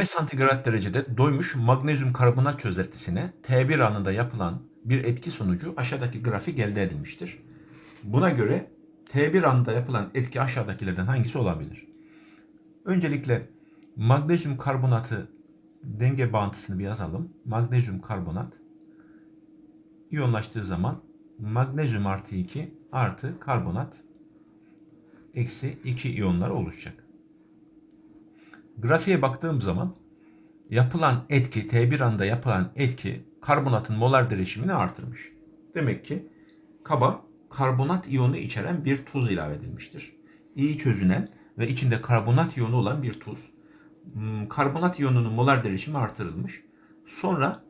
25 santigrat derecede doymuş magnezyum karbonat çözeltisine T1 anında yapılan bir etki sonucu aşağıdaki grafik elde edilmiştir. Buna göre T1 anında yapılan etki aşağıdakilerden hangisi olabilir? Öncelikle magnezyum karbonatı denge bağıntısını bir yazalım. Magnezyum karbonat iyonlaştığı zaman magnezyum artı 2 artı karbonat eksi 2 iyonlar oluşacak. Grafiğe baktığım zaman yapılan etki, T1 anda yapılan etki karbonatın molar derişimini artırmış. Demek ki kaba karbonat iyonu içeren bir tuz ilave edilmiştir. İyi çözünen ve içinde karbonat iyonu olan bir tuz. Hmm, Karbonat iyonunun molar derişimi artırılmış. Sonra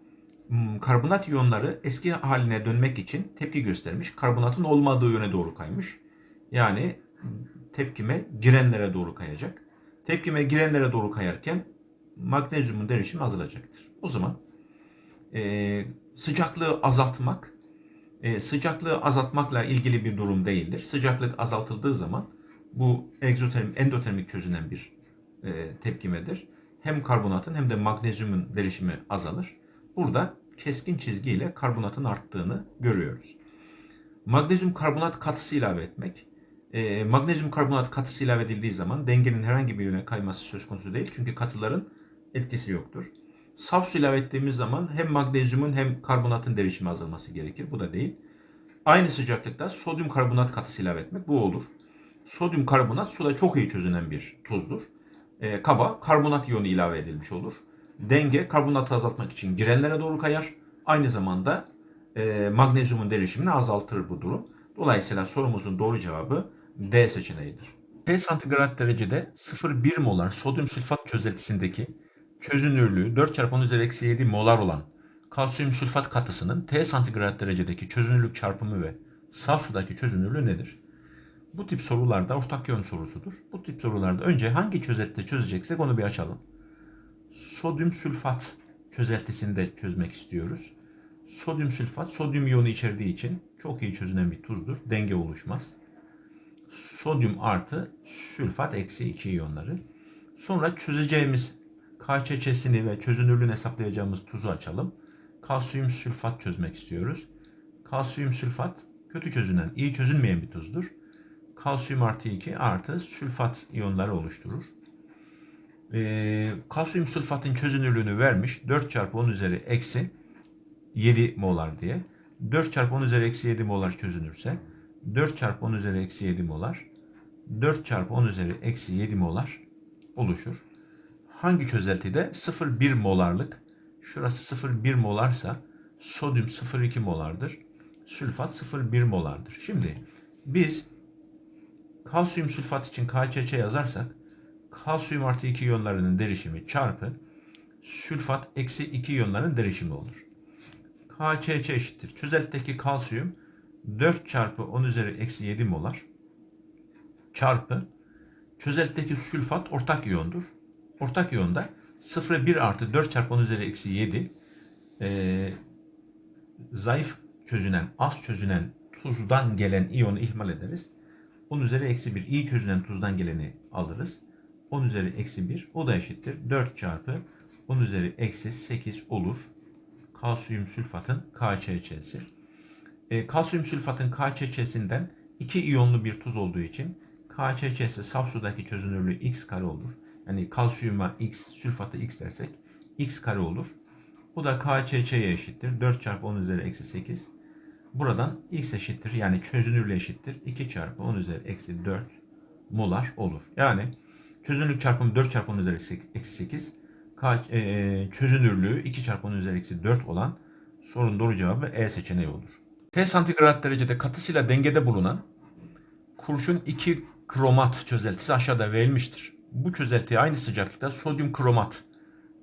hmm, karbonat iyonları eski haline dönmek için tepki göstermiş. Karbonatın olmadığı yöne doğru kaymış. Yani tepkime girenlere doğru kayacak. Tepkime girenlere doğru kayarken magnezyumun derişimi azalacaktır. O zaman e, sıcaklığı azaltmak e, sıcaklığı azaltmakla ilgili bir durum değildir. Sıcaklık azaltıldığı zaman bu egzotermik, endotermik çözünen bir e, tepkimedir. Hem karbonatın hem de magnezyumun derişimi azalır. Burada keskin çizgiyle karbonatın arttığını görüyoruz. Magnezyum karbonat katısı ilave etmek. E, magnezyum karbonat katısı ilave edildiği zaman dengenin herhangi bir yöne kayması söz konusu değil. Çünkü katıların etkisi yoktur. Saf su ilave ettiğimiz zaman hem magnezyumun hem karbonatın derişimi azalması gerekir. Bu da değil. Aynı sıcaklıkta sodyum karbonat katısı ilave etmek bu olur. Sodyum karbonat suda çok iyi çözünen bir tuzdur. E, kaba karbonat iyonu ilave edilmiş olur. Denge karbonatı azaltmak için girenlere doğru kayar. Aynı zamanda e, magnezyumun derişimini azaltır bu durum. Dolayısıyla sorumuzun doğru cevabı D seçeneğidir. T santigrat derecede 0,1 molar sodyum sülfat çözeltisindeki çözünürlüğü 4 çarpı 10 üzeri eksi 7 molar olan kalsiyum sülfat katısının T santigrat derecedeki çözünürlük çarpımı ve saf sudaki çözünürlüğü nedir? Bu tip sorularda ortak yön sorusudur. Bu tip sorularda önce hangi çözeltide çözeceksek onu bir açalım. Sodyum sülfat çözeltisinde çözmek istiyoruz. Sodyum sülfat sodyum iyonu içerdiği için çok iyi çözünen bir tuzdur. Denge oluşmaz. Sodyum artı sülfat eksi 2 iyonları. Sonra çözeceğimiz KÇÇ'sini ve çözünürlüğünü hesaplayacağımız tuzu açalım. Kalsiyum sülfat çözmek istiyoruz. Kalsiyum sülfat kötü çözünen, iyi çözünmeyen bir tuzdur. Kalsiyum artı 2 artı sülfat iyonları oluşturur. Ee, kalsiyum sülfatın çözünürlüğünü vermiş. 4 çarpı 10 üzeri eksi 7 molar diye. 4 çarpı 10 üzeri eksi 7 molar çözünürse 4 çarpı 10 üzeri eksi 7 molar 4 çarpı 10 üzeri eksi 7 molar oluşur hangi çözeltide 0,1 molarlık şurası 0,1 molarsa sodyum 0,2 molardır. Sülfat 0,1 molardır. Şimdi biz kalsiyum sülfat için KÇÇ yazarsak kalsiyum artı 2 iyonlarının derişimi çarpı sülfat eksi 2 iyonların derişimi olur. KÇÇ eşittir. Çözeltideki kalsiyum 4 çarpı 10 üzeri eksi 7 molar çarpı çözeltideki sülfat ortak iyondur ortak iyonda 0'a 1 artı 4 çarpı 10 üzeri eksi 7 e, zayıf çözünen, az çözünen tuzdan gelen iyonu ihmal ederiz. 10 üzeri eksi 1 iyi çözünen tuzdan geleni alırız. 10 üzeri eksi 1 o da eşittir. 4 çarpı 10 üzeri eksi 8 olur. Kalsiyum sülfatın KÇÇ'si. E, kalsiyum sülfatın KÇÇ'sinden 2 iyonlu bir tuz olduğu için KÇÇ'si saf sudaki çözünürlüğü x kare olur yani kalsiyuma x, sülfata x dersek x kare olur. Bu da KÇÇ'ye eşittir. 4 çarpı 10 üzeri eksi 8. Buradan x eşittir yani çözünürlüğü eşittir. 2 çarpı 10 üzeri eksi 4 molar olur. Yani çözünürlük çarpımı 4 çarpı 10 üzeri eksi 8. K, e, çözünürlüğü 2 çarpı 10 üzeri eksi 4 olan sorunun doğru cevabı E seçeneği olur. T santigrat derecede katısıyla dengede bulunan kurşun 2 kromat çözeltisi aşağıda verilmiştir bu çözeltiye aynı sıcaklıkta sodyum kromat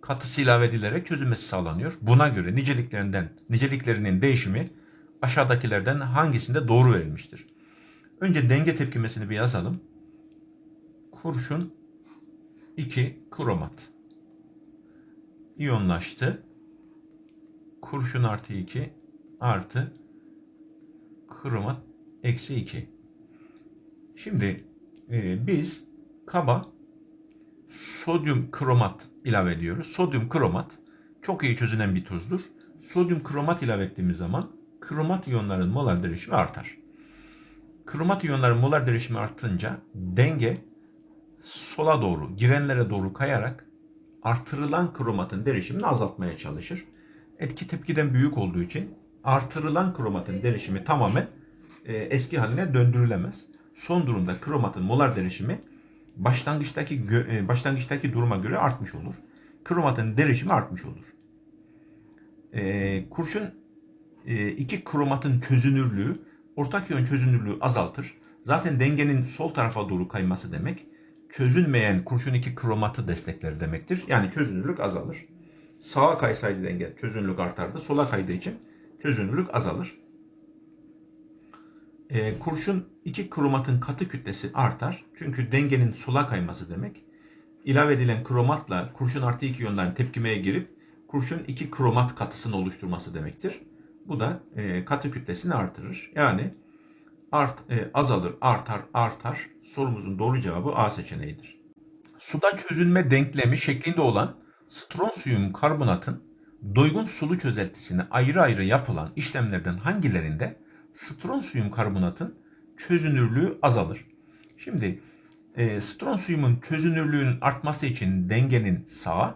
katısı ilave edilerek çözülmesi sağlanıyor. Buna göre niceliklerinden niceliklerinin değişimi aşağıdakilerden hangisinde doğru verilmiştir? Önce denge tepkimesini bir yazalım. Kurşun 2 kromat iyonlaştı. Kurşun artı 2 artı kromat eksi 2. Şimdi e, biz kaba sodyum kromat ilave ediyoruz. Sodyum kromat çok iyi çözünen bir tuzdur. Sodyum kromat ilave ettiğimiz zaman kromat iyonların molar derişimi artar. Kromat iyonların molar derişimi artınca denge sola doğru, girenlere doğru kayarak artırılan kromatın derişimini azaltmaya çalışır. Etki tepkiden büyük olduğu için artırılan kromatın derişimi tamamen e, eski haline döndürülemez. Son durumda kromatın molar derişimi başlangıçtaki e, başlangıçtaki duruma göre artmış olur. Kromatın derişimi artmış olur. E, kurşun e, iki kromatın çözünürlüğü ortak iyon çözünürlüğü azaltır. Zaten dengenin sol tarafa doğru kayması demek çözünmeyen kurşun iki kromatı destekler demektir. Yani çözünürlük azalır. Sağa kaysaydı denge çözünürlük artardı. Sola kaydığı için çözünürlük azalır. E, kurşun iki kromatın katı kütlesi artar. Çünkü dengenin sola kayması demek. İlave edilen kromatla kurşun artı iki iyonların tepkimeye girip kurşun iki kromat katısını oluşturması demektir. Bu da e, katı kütlesini artırır. Yani art, e, azalır, artar, artar. Sorumuzun doğru cevabı A seçeneğidir. Suda çözünme denklemi şeklinde olan stronsiyum karbonatın doygun sulu çözeltisine ayrı ayrı yapılan işlemlerden hangilerinde stronsiyum karbonatın çözünürlüğü azalır? Şimdi e, stronsiyumun çözünürlüğünün artması için dengenin sağa,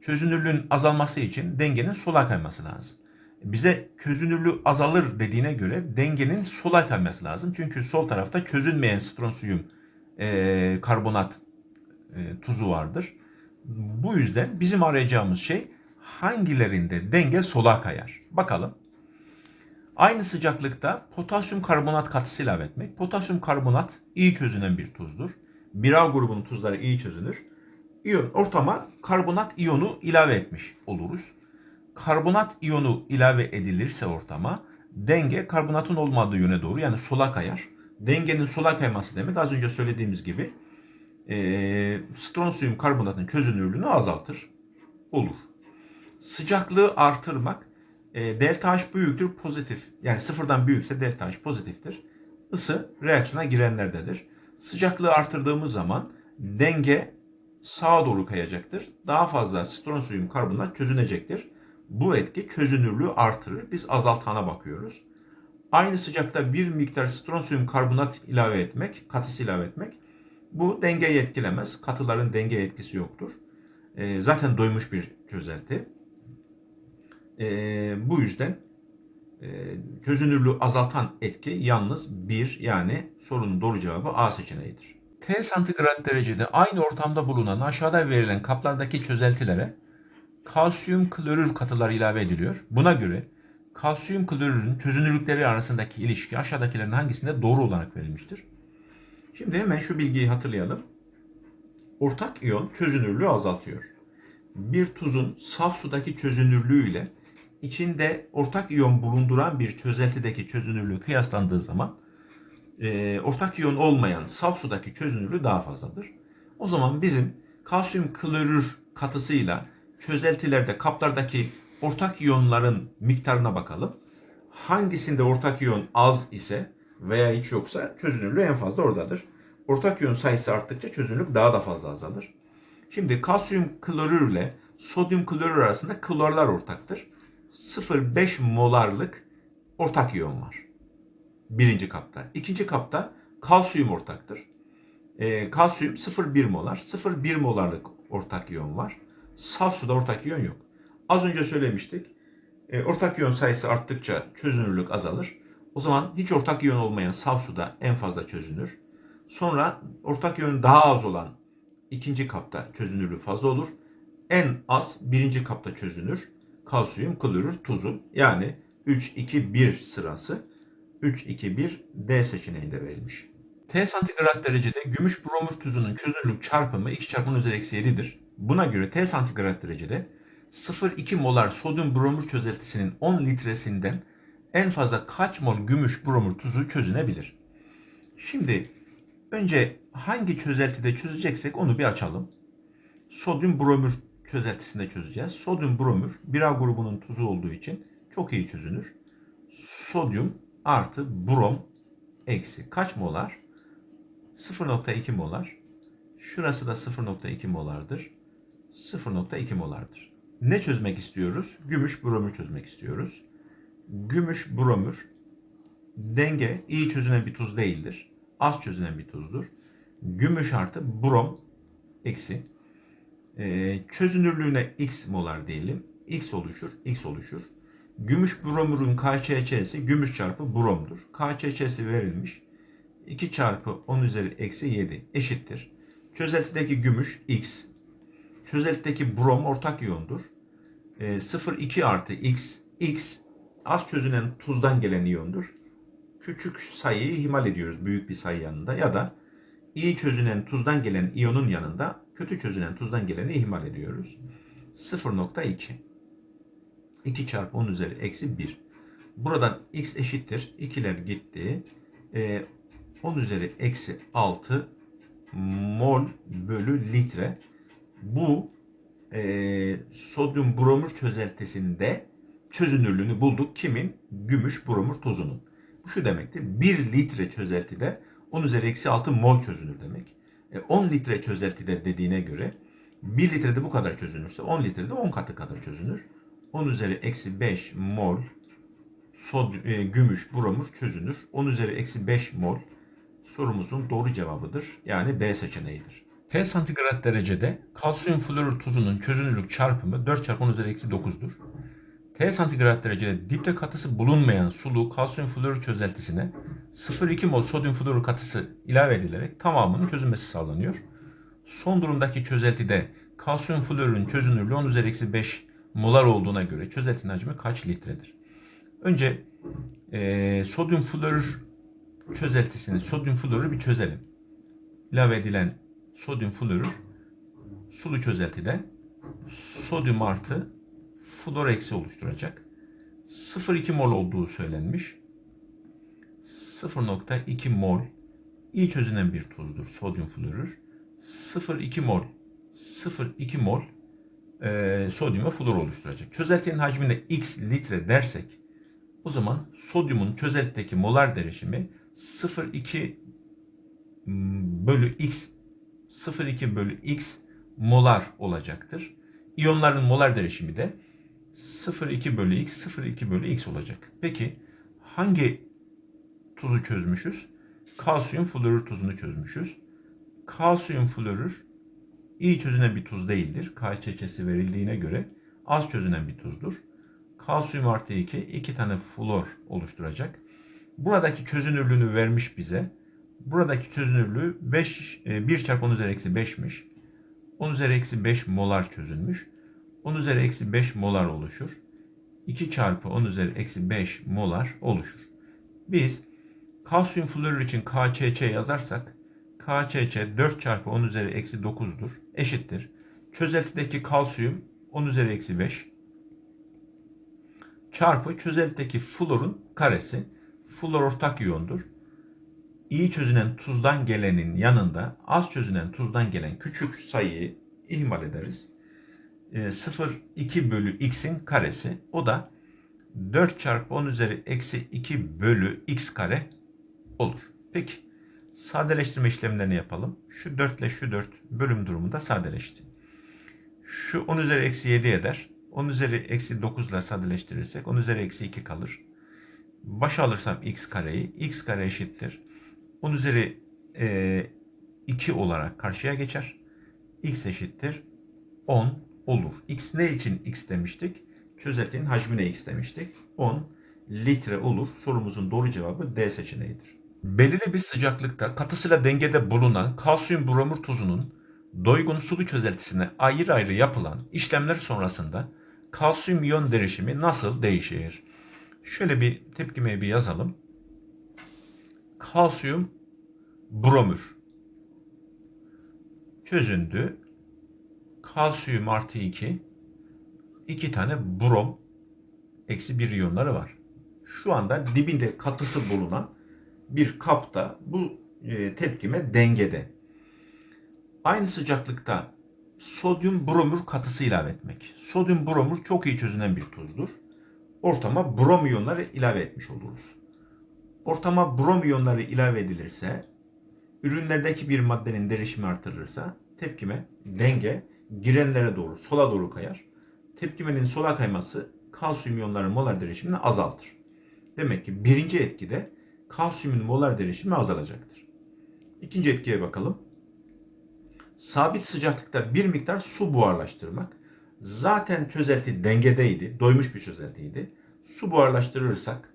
çözünürlüğün azalması için dengenin sola kayması lazım. Bize çözünürlüğü azalır dediğine göre dengenin sola kayması lazım. Çünkü sol tarafta çözünmeyen stronsiyum e, karbonat e, tuzu vardır. Bu yüzden bizim arayacağımız şey hangilerinde denge sola kayar? Bakalım. Aynı sıcaklıkta potasyum karbonat katısı ilave etmek. Potasyum karbonat iyi çözünen bir tuzdur. 1A grubunun tuzları iyi çözünür. İyon, ortama karbonat iyonu ilave etmiş oluruz. Karbonat iyonu ilave edilirse ortama denge karbonatın olmadığı yöne doğru yani sola kayar. Dengenin sola kayması demek az önce söylediğimiz gibi e, stronsiyum karbonatın çözünürlüğünü azaltır. Olur. Sıcaklığı artırmak e, delta H büyüktür pozitif. Yani sıfırdan büyükse delta H pozitiftir. Isı reaksiyona girenlerdedir. Sıcaklığı artırdığımız zaman denge sağa doğru kayacaktır. Daha fazla stronsiyum karbonat çözünecektir. Bu etki çözünürlüğü artırır. Biz azaltana bakıyoruz. Aynı sıcakta bir miktar stronsiyum karbonat ilave etmek, katısı ilave etmek bu dengeyi etkilemez. Katıların denge etkisi yoktur. E, zaten doymuş bir çözelti. E, bu yüzden e, çözünürlüğü azaltan etki yalnız bir yani sorunun doğru cevabı A seçeneğidir. T santigrat derecede aynı ortamda bulunan aşağıda verilen kaplardaki çözeltilere kalsiyum klorür katıları ilave ediliyor. Buna göre kalsiyum klorürün çözünürlükleri arasındaki ilişki aşağıdakilerin hangisinde doğru olarak verilmiştir? Şimdi hemen şu bilgiyi hatırlayalım. Ortak iyon çözünürlüğü azaltıyor. Bir tuzun saf sudaki çözünürlüğü ile içinde ortak iyon bulunduran bir çözeltideki çözünürlüğü kıyaslandığı zaman e, ortak iyon olmayan saf sudaki çözünürlüğü daha fazladır. O zaman bizim kalsiyum klorür katısıyla çözeltilerde kaplardaki ortak iyonların miktarına bakalım. Hangisinde ortak iyon az ise veya hiç yoksa çözünürlüğü en fazla oradadır. Ortak iyon sayısı arttıkça çözünürlük daha da fazla azalır. Şimdi kalsiyum klorür ile sodyum klorür arasında klorlar ortaktır. 0,5 molarlık ortak iyon var. Birinci kapta. İkinci kapta kalsiyum ortaktır. E, kalsiyum 0,1 molar. 0,1 molarlık ortak iyon var. Saf suda ortak iyon yok. Az önce söylemiştik. E, ortak iyon sayısı arttıkça çözünürlük azalır. O zaman hiç ortak iyon olmayan saf suda en fazla çözünür. Sonra ortak iyon daha az olan ikinci kapta çözünürlüğü fazla olur. En az birinci kapta çözünür. Kalsiyum klorür tuzu yani 3-2-1 sırası 3-2-1 D seçeneğinde verilmiş. T santigrat derecede gümüş bromür tuzunun çözünürlük çarpımı 2 çarpı üzeri eksi 7'dir. Buna göre T santigrat derecede 0,2 molar sodyum bromür çözeltisinin 10 litresinden en fazla kaç mol gümüş bromür tuzu çözünebilir? Şimdi önce hangi çözeltide çözeceksek onu bir açalım. Sodyum bromür çözeltisinde çözeceğiz. Sodyum bromür 1A grubunun tuzu olduğu için çok iyi çözünür. Sodyum artı brom eksi kaç molar? 0.2 molar. Şurası da 0.2 molardır. 0.2 molardır. Ne çözmek istiyoruz? Gümüş bromür çözmek istiyoruz. Gümüş bromür denge iyi çözünen bir tuz değildir. Az çözünen bir tuzdur. Gümüş artı brom eksi. Ee, çözünürlüğüne x molar diyelim. X oluşur, x oluşur. Gümüş bromürün KÇÇ'si gümüş çarpı bromdur. KÇÇ'si verilmiş. 2 çarpı 10 üzeri eksi 7 eşittir. Çözeltideki gümüş x. Çözeltideki brom ortak iyondur. E, 0,2 artı x. x az çözünen tuzdan gelen iyondur. Küçük sayıyı ihmal ediyoruz büyük bir sayı yanında ya da iyi çözünen tuzdan gelen iyonun yanında kötü çözünen tuzdan geleni ihmal ediyoruz. 0.2 2 çarpı 10 üzeri eksi 1. Buradan x eşittir. İkiler gitti. Ee, 10 üzeri eksi 6 mol bölü litre. Bu e, sodyum bromür çözeltisinde çözünürlüğünü bulduk. Kimin? Gümüş bromür tuzunun. Bu şu demektir. 1 litre çözeltide 10 üzeri eksi 6 mol çözünür demek. E, 10 litre çözeltide dediğine göre 1 litrede bu kadar çözünürse 10 litrede 10 katı kadar çözünür. 10 üzeri eksi 5 mol sodyum, e, gümüş bromür çözünür. 10 üzeri eksi 5 mol sorumuzun doğru cevabıdır. Yani B seçeneğidir. P santigrat derecede kalsiyum florür tuzunun çözünürlük çarpımı 4 çarpı 10 üzeri eksi 9'dur. T santigrat derecede dipte katısı bulunmayan sulu kalsiyum florür çözeltisine 0,2 mol sodyum florür katısı ilave edilerek tamamının çözülmesi sağlanıyor. Son durumdaki çözeltide kalsiyum florürün çözünürlüğü 10 üzeri eksi 5 molar olduğuna göre çözeltinin hacmi kaç litredir? Önce e, sodyum florür çözeltisini, sodyum florürü bir çözelim. İlave edilen sodyum florür sulu çözeltide sodyum artı flor eksi oluşturacak. 0,2 mol olduğu söylenmiş. 0,2 mol iyi çözünen bir tuzdur sodyum florür. 0,2 mol 0,2 mol e, sodyum ve flor oluşturacak. Çözeltinin hacminde x litre dersek o zaman sodyumun çözeltideki molar derişimi 0,2 bölü x 0,2 bölü x molar olacaktır. İyonların molar derişimi de 0,2 bölü x 0,2 bölü x olacak. Peki hangi tuzu çözmüşüz? Kalsiyum florür tuzunu çözmüşüz. Kalsiyum florür iyi çözünen bir tuz değildir. KÇÇ'si verildiğine göre az çözünen bir tuzdur. Kalsiyum artı 2 iki tane flor oluşturacak. Buradaki çözünürlüğünü vermiş bize. Buradaki çözünürlüğü 5, 1 çarpı 10 üzeri eksi 5'miş. 10 üzeri eksi 5 molar çözülmüş. 10 üzeri eksi 5 molar oluşur. 2 çarpı 10 üzeri eksi 5 molar oluşur. Biz kalsiyum florür için KÇÇ yazarsak KÇÇ 4 çarpı 10 üzeri eksi 9'dur. Eşittir. Çözeltideki kalsiyum 10 üzeri eksi 5 çarpı çözeltideki florun karesi. Flor ortak iyondur. İyi çözünen tuzdan gelenin yanında az çözünen tuzdan gelen küçük sayıyı ihmal ederiz. E, 0,2 bölü x'in karesi. O da 4 çarpı 10 üzeri eksi 2 bölü x kare olur. Peki sadeleştirme işlemlerini yapalım. Şu 4 ile şu 4 bölüm durumunda sadeleşti. Şu 10 üzeri eksi 7 eder. 10 üzeri eksi 9 ile sadeleştirirsek 10 üzeri eksi 2 kalır. Başa alırsam x kareyi x kare eşittir. 10 üzeri e, 2 olarak karşıya geçer. x eşittir 10 olur. x ne için x demiştik? Çözeltinin hacmine x demiştik. 10 litre olur. Sorumuzun doğru cevabı D seçeneğidir. Belirli bir sıcaklıkta katısıyla dengede bulunan kalsiyum bromür tuzunun doygun sulu çözeltisine ayrı ayrı yapılan işlemler sonrasında kalsiyum iyon derişimi nasıl değişir? Şöyle bir tepkimeyi bir yazalım. Kalsiyum bromür çözündü. Kalsiyum artı 2 iki tane brom eksi bir iyonları var. Şu anda dibinde katısı bulunan bir kapta bu e, tepkime dengede. Aynı sıcaklıkta sodyum bromür katısı ilave etmek. Sodyum bromür çok iyi çözünen bir tuzdur. Ortama brom iyonları ilave etmiş oluruz. Ortama brom iyonları ilave edilirse, ürünlerdeki bir maddenin derişimi artırılırsa tepkime denge girenlere doğru, sola doğru kayar. Tepkimenin sola kayması kalsiyum iyonlarının molar derişimini azaltır. Demek ki birinci etkide kalsiyumun molar derişimi azalacaktır. İkinci etkiye bakalım. Sabit sıcaklıkta bir miktar su buharlaştırmak. Zaten çözelti dengedeydi, doymuş bir çözeltiydi. Su buharlaştırırsak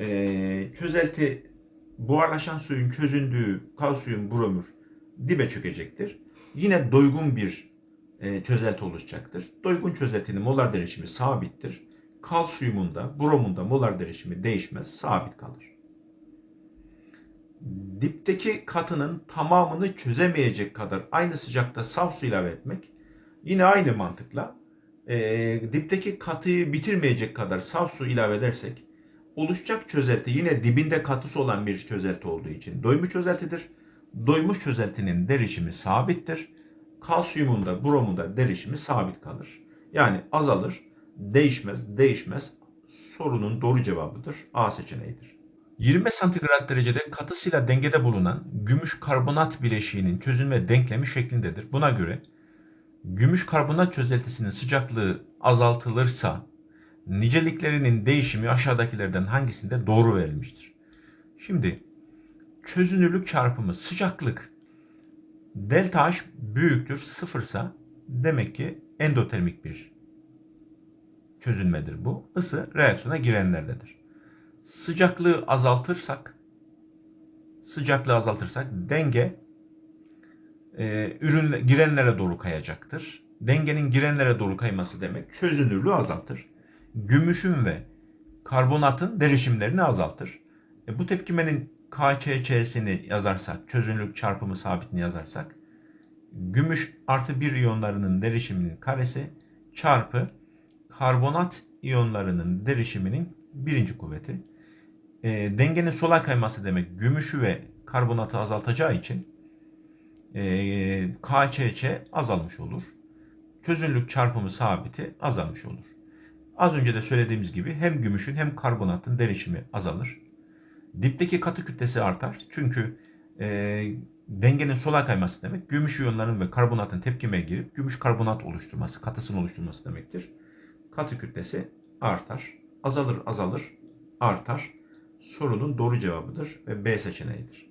eee, çözelti buharlaşan suyun çözündüğü kalsiyum bromür dibe çökecektir. Yine doygun bir e, çözelti oluşacaktır. Doygun çözeltinin molar derişimi sabittir. Kalsiyumun da bromun molar derişimi değişmez, sabit kalır. Dipteki katının tamamını çözemeyecek kadar aynı sıcakta saf su ilave etmek yine aynı mantıkla e, dipteki katıyı bitirmeyecek kadar saf su ilave edersek oluşacak çözelti yine dibinde katısı olan bir çözelti olduğu için doymuş çözeltidir. Doymuş çözeltinin derişimi sabittir. Kalsiyumun da bromun da derişimi sabit kalır. Yani azalır, değişmez, değişmez. Sorunun doğru cevabıdır. A seçeneğidir. 20 santigrat derecede katısıyla dengede bulunan gümüş karbonat bileşiğinin çözülme denklemi şeklindedir. Buna göre gümüş karbonat çözeltisinin sıcaklığı azaltılırsa niceliklerinin değişimi aşağıdakilerden hangisinde doğru verilmiştir? Şimdi çözünürlük çarpımı sıcaklık delta H büyüktür sıfırsa demek ki endotermik bir çözünmedir bu. Isı reaksiyona girenlerdedir. Sıcaklığı azaltırsak sıcaklığı azaltırsak denge e, ürün girenlere doğru kayacaktır. Dengenin girenlere doğru kayması demek çözünürlüğü azaltır. Gümüşün ve karbonatın derişimlerini azaltır. E, bu tepkimenin KÇÇ'sini yazarsak, çözünürlük çarpımı sabitini yazarsak, gümüş artı bir iyonlarının derişiminin karesi çarpı karbonat iyonlarının derişiminin birinci kuvveti. E, dengenin sola kayması demek gümüşü ve karbonatı azaltacağı için e, KÇÇ azalmış olur. Çözünürlük çarpımı sabiti azalmış olur. Az önce de söylediğimiz gibi hem gümüşün hem karbonatın derişimi azalır. Dipteki katı kütlesi artar. Çünkü e, dengenin sola kayması demek gümüş iyonların ve karbonatın tepkimeye girip gümüş karbonat oluşturması, katısını oluşturması demektir. Katı kütlesi artar. Azalır azalır artar. Sorunun doğru cevabıdır ve B seçeneğidir.